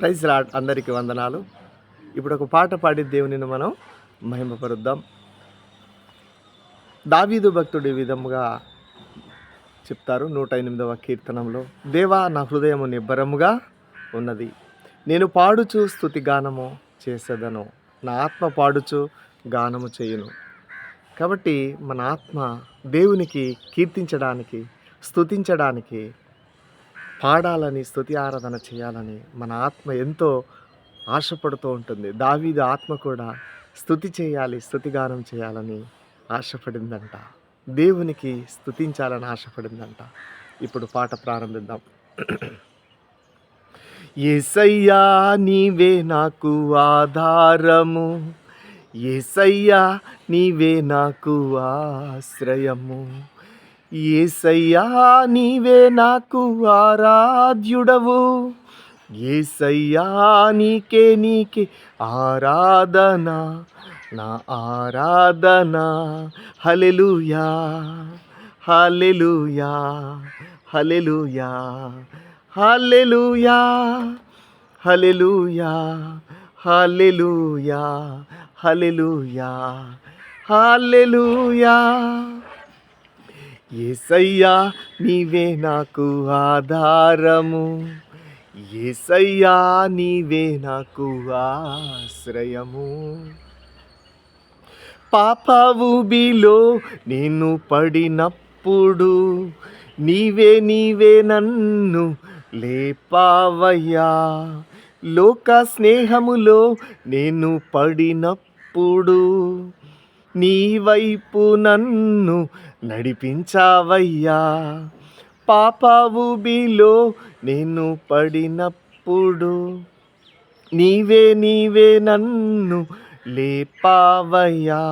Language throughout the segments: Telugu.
ప్రైజ్ రాడ్ అందరికీ వందనాలు. ఇప్పుడు ఒక పాట పాడి దేవునిని మనం మహిమపరుద్దాం. దావీదు భక్తుడు ఈ విధముగా చెప్తారు నూట ఎనిమిదవ కీర్తనంలో. దేవా నా హృదయము నిబ్బరముగా ఉన్నది. నేను పాడుచు స్థుతి గానము చేసేదను. నా ఆత్మ పాడుచు గానము చేయును. కాబట్టి మన ఆత్మ దేవునికి కీర్తించడానికి స్తుతించడానికి పాడాలని స్థుతి ఆరాధన చేయాలని మన ఆత్మ ఎంతో ఆశపడుతూ ఉంటుంది. దావీదు ఆత్మ కూడా స్థుతి చేయాలి స్థుతిగానం చేయాలని ఆశపడిందంట. దేవునికి స్థుతించాలని ఆశపడిందంట. ఇప్పుడు పాట ప్రారంభిద్దాం. ఏసయ్యా నీవే నాకు ఆధారము. ఏసయ్యా నీవే నాకు ఆశ్రయము. ఏసయ్యా నీవే నాకు ఆరాధ్యుడవు. ఏసయ్యా నీకే నీకే ఆరాధన నా ఆరాధన. Hallelujah hallelujah hallelujah hallelujah hallelujah hallelujah hallelujah hallelujah. ఏసయ్యా నీవే నాకు ఆధారము. ఏసయ్యా నీవే నాకు ఆశ్రయము. పాప ఊబిలో నేను పడినప్పుడు నీవే నీవే నన్ను లేపావయ్యా. లోక స్నేహములో నేను పడినప్పుడు నీ వైపు నన్ను నడిపించావయ్యా. పాప నేను పడినప్పుడు నీవే నీవే నన్ను లేపావయ్యా.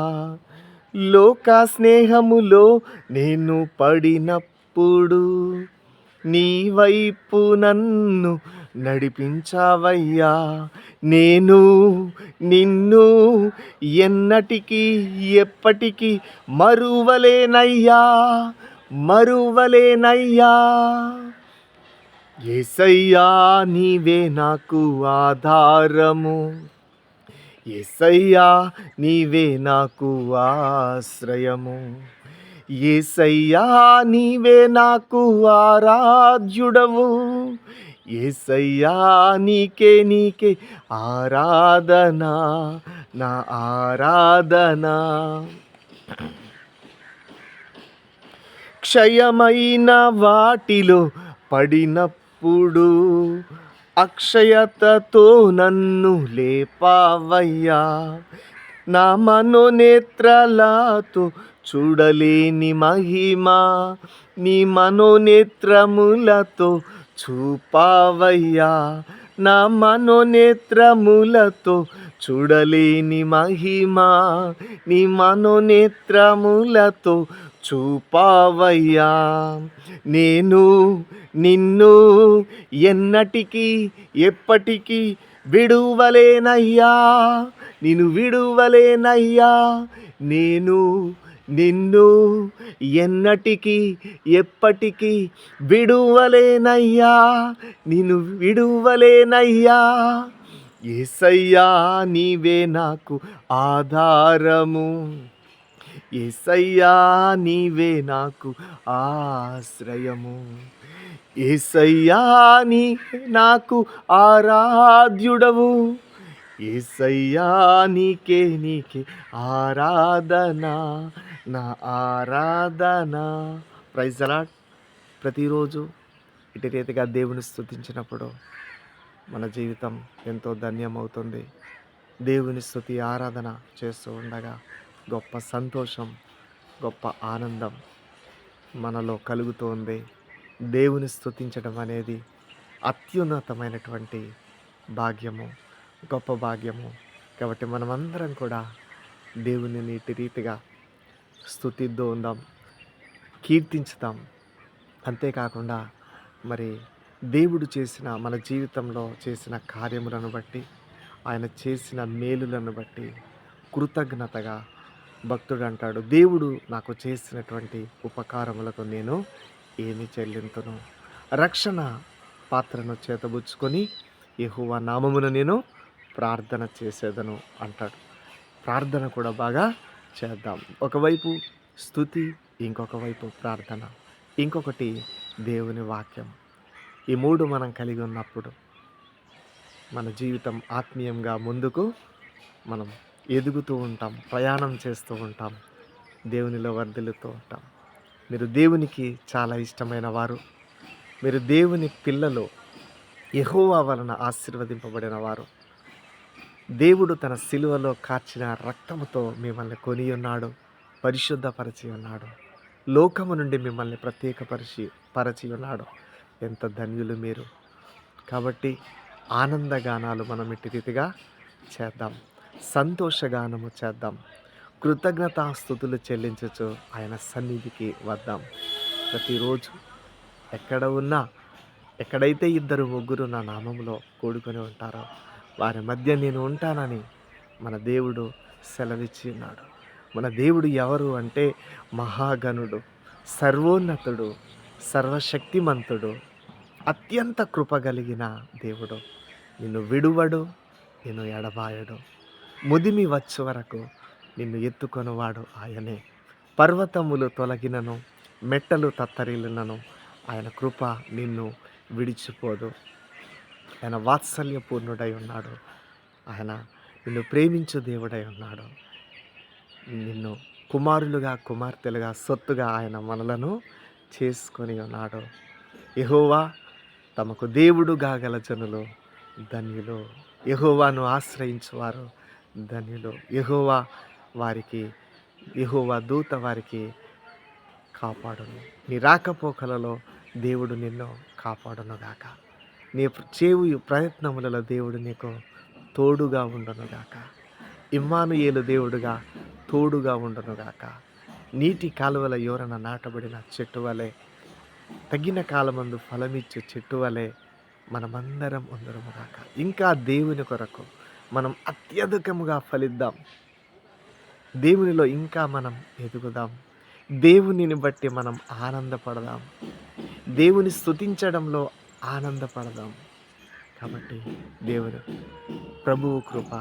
లోక స్నేహములో నేను పడినప్పుడు నీ వైపు నన్ను నడిపించావయ్యా. నేను నిన్ను ఎన్నటికీ ఎప్పటికీ మరువలేనయ్యా. మరువలేనయ్యా. ఏసయ్యా నీవే నాకు ఆధారము. ఏసయ్యా నీవే నాకు ఆశ్రయము. ఏసయ్యా నీవే నాకు ఆరాధ్యుడవు. ఏసయ్యా నీకే నీకే ఆరాధన నా ఆరాధన. క్షయమైన వాటిలో పడినప్పుడు అక్షయతతో నన్ను లేపావయ్యా నా మనోనేత్రలతో చూడలేని మహిమ నీ మనోనేత్రములతో చూపావయ్యా నా మనోనేత్రములతో చూడలేని మహిమా. నీ మనోనేత్రములతో చూపావయ్యా నేను నిన్ను ఎన్నటికీ ఎప్పటికీ విడువలేనయ్యా. నిన్ను విడువలేనయ్యా. నేను నిన్ను ఎన్నటికీ ఎప్పటికీ విడువలేనయ్యా. నిన్ను విడువలేనయ్యా. ఏసయ్యా నీవే నాకు ఆధారము. ఏసయ్యా నీవే నాకు ఆశ్రయము. ఏసయ్యా నీ నాకు ఆరాధ్యుడవు. ఏసయ్యా నీకే నీకే ఆరాధనా. నా ఆరాధన. ప్రైజ్ అలాట్ ప్రతిరోజు ఇటు రీతిగా దేవుని స్థుతించినప్పుడు మన జీవితం ఎంతో ధన్యమవుతుంది. దేవుని స్థుతి ఆరాధన చేస్తూ ఉండగా గొప్ప సంతోషం గొప్ప ఆనందం మనలో కలుగుతోంది. దేవుని స్థుతించడం అనేది అత్యున్నతమైనటువంటి భాగ్యము గొప్ప భాగ్యము. కాబట్టి మనమందరం కూడా దేవుని నీటి రీతిగా స్థుతిద్దు ఉందాం కీర్తించుదాం అంతేకాకుండా మరి దేవుడు చేసిన మన జీవితంలో చేసిన కార్యములను బట్టి ఆయన చేసిన మేలులను బట్టి కృతజ్ఞతగా భక్తుడు అంటాడు. దేవుడు నాకు చేసినటువంటి ఉపకారములకు నేను ఏమి చెల్లింతును? రక్షణ పాత్రను చేతబుచ్చుకొని యహువ నామమును నేను ప్రార్థన చేసేదను అంటాడు. ప్రార్థన కూడా బాగా చేద్దాం. ఒకవైపు స్థుతి ఇంకొక వైపు ప్రార్థన. ఇంకొకటి దేవుని వాక్యం. ఈ మూడు మనం కలిగి ఉన్నప్పుడు మన జీవితం ఆత్మీయంగా ముందుకు మనం ఎదుగుతూ ఉంటాం ప్రయాణం చేస్తూ ఉంటాం దేవునిలో వర్ధిల్లుతూ ఉంటాం. మీరు దేవునికి చాలా ఇష్టమైన వారు. మీరు దేవుని పిల్లలు ఎహోవా వలన ఆశీర్వదింపబడిన వారు. దేవుడు తన సిలువలో కార్చిన రక్తముతో మిమ్మల్ని కొని ఉన్నాడు పరిశుద్ధపరిచి ఉన్నాడు. లోకము నుండి మిమ్మల్ని ప్రత్యేకపరిచి పరచి ఉన్నాడు. ఎంత ధన్యులు మీరు. కాబట్టి ఆనందగానాలు మనం ఇట్టి రీతిగా చేద్దాం. సంతోషగానము చేద్దాం. కృతజ్ఞతాస్థుతులు చెల్లించచ్చు ఆయన సన్నిధికి వద్దాం. ప్రతిరోజు ఎక్కడ ఉన్నా ఎక్కడైతే ఇద్దరు ముగ్గురు నా నామంలో కూడుకొని ఉంటారో వారి మధ్య నేను ఉంటానని మన దేవుడు సెలవిచ్చి ఉన్నాడు మన దేవుడు ఎవరు అంటే మహాగణుడు సర్వోన్నతుడు సర్వశక్తిమంతుడు అత్యంత కృప కలిగిన దేవుడు. నిన్ను విడువడు నిన్ను ఎడబాయడు. ముదిమి వచ్చు వరకు నిన్ను ఎత్తుకొనివాడు ఆయనే. పర్వతములు తొలగినను మెట్టలు తత్తరిల్లినను ఆయన కృప నిన్ను విడిచిపోదు. ఆయన వాత్సల్యపూర్ణుడై ఉన్నాడు. ఆయన నిన్ను ప్రేమించు దేవుడై ఉన్నాడు. నిన్ను కుమారులుగా కుమార్తెలుగా సొత్తుగా ఆయన మనలను చేసుకొని ఉన్నాడు. యహోవా తమకు దేవుడు గాగల జనులు ధన్యులు. యహోవాను ఆశ్రయించువారు ధన్యులు. యహోవా వారికి యహోవా దూత వారికి కాపాడును. నీ రాకపోకలలో దేవుడు నిన్ను కాపాడునుగాక. నీ చేవు ప్రయత్నములలో దేవుడు నీకు తోడుగా ఉండనుగాక. ఇమ్మానుయేలు దేవుడుగా తోడుగా ఉండనుగాక. నీటి కాలువల యోరన నాటబడిన చెట్టు వలె తగిన కాలమందు ఫలమిచ్చే చెట్టు వలె మనమందరం ఉందరముగాక ఇంకా దేవుని కొరకు మనం అత్యధికముగా ఫలిద్దాం. దేవునిలో ఇంకా మనం ఎదుగుదాం. దేవునిని బట్టి మనం ఆనందపడదాం. దేవుని స్తుతించడంలో ఆనందపడదాం. కాబట్టి దేవుడు ప్రభువు కృప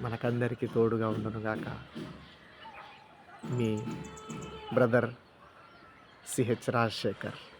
మనకందరికీ తోడుగా ఉండునుగాక. మీ బ్రదర్ సిహెచ్ రాజశేఖర్.